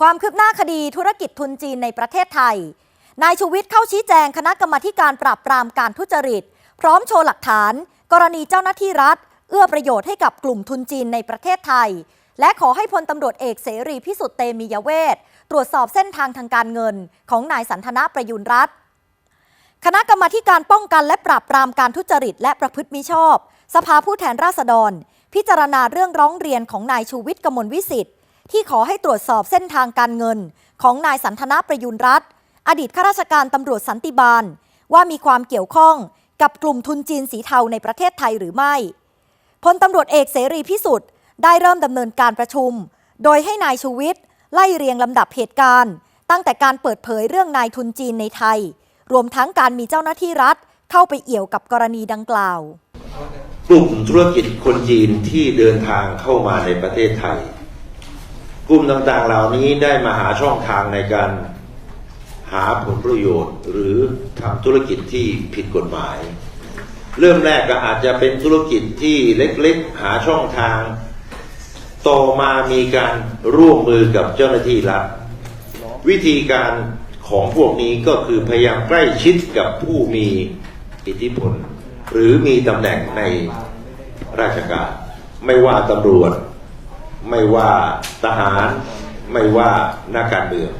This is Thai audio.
ความคืบหน้าคดีธุรกิจทุนจีนในประเทศไทย นายชูวิทย์เข้าชี้แจงคณะกรรมการปราบปรามการทุจริต พร้อมโชว์หลักฐาน กรณีเจ้าหน้าที่รัฐ เอื้อประโยชน์ให้กับกลุ่มทุนจีนในประเทศไทย และขอให้พลตำรวจเอกเสรีพิสุทธิ์เตมียเวทตรวจสอบเส้นทางทางการเงิน ของนายสันทนาประยุนรัฐ คณะกรรมการป้องกันและปราบปรามการทุจริต และประพฤติมิชอบ สภาผู้แทนราษฎร พิจารณาเรื่องร้องเรียนของนายชูวิทย์กมลวิสิทธิ์ ที่ขอให้ตรวจสอบเส้นทางการเงิน ของนายสันทนาประยุนรัฐ อดีตข้าราชการตำรวจสันติบาล ว่ามีความเกี่ยวข้องกับกลุ่มทุนจีนสีเทาในประเทศไทยหรือไม่พลตำรวจเอกเสรีพิสุทธิ์ได้เริ่มดำเนินการประชุม โดยให้นายชูวิทย์ไล่เรียงลำดับเหตุการณ์ ตั้งแต่การเปิดเผยเรื่องนายทุนจีนในไทย รวมทั้งการมีเจ้าหน้าที่รัฐเข้าไปเอี่ยวกับกรณีดังกล่าว กลุ่มธุรกิจคนจีนที่เดินทางเข้ามาในประเทศไทย กลุ่มต่างๆ เหล่านี้ได้มาหาช่องทางในการหาผลประโยชน์ หรือทำธุรกิจที่ผิดกฎหมาย เริ่มแรกก็อาจจะเป็นธุรกิจที่เล็กๆ หาช่องทาง ต่อมามีการร่วมมือกับเจ้าหน้าที่รัฐวิธีการของพวกนี้ก็คือพยายามใกล้ชิดกับผู้มีอิทธิพล หรือมีตำแหน่งในราชการ ไม่ว่าตำรวจ ไม่ว่าทหาร ไม่ว่านักการเมือง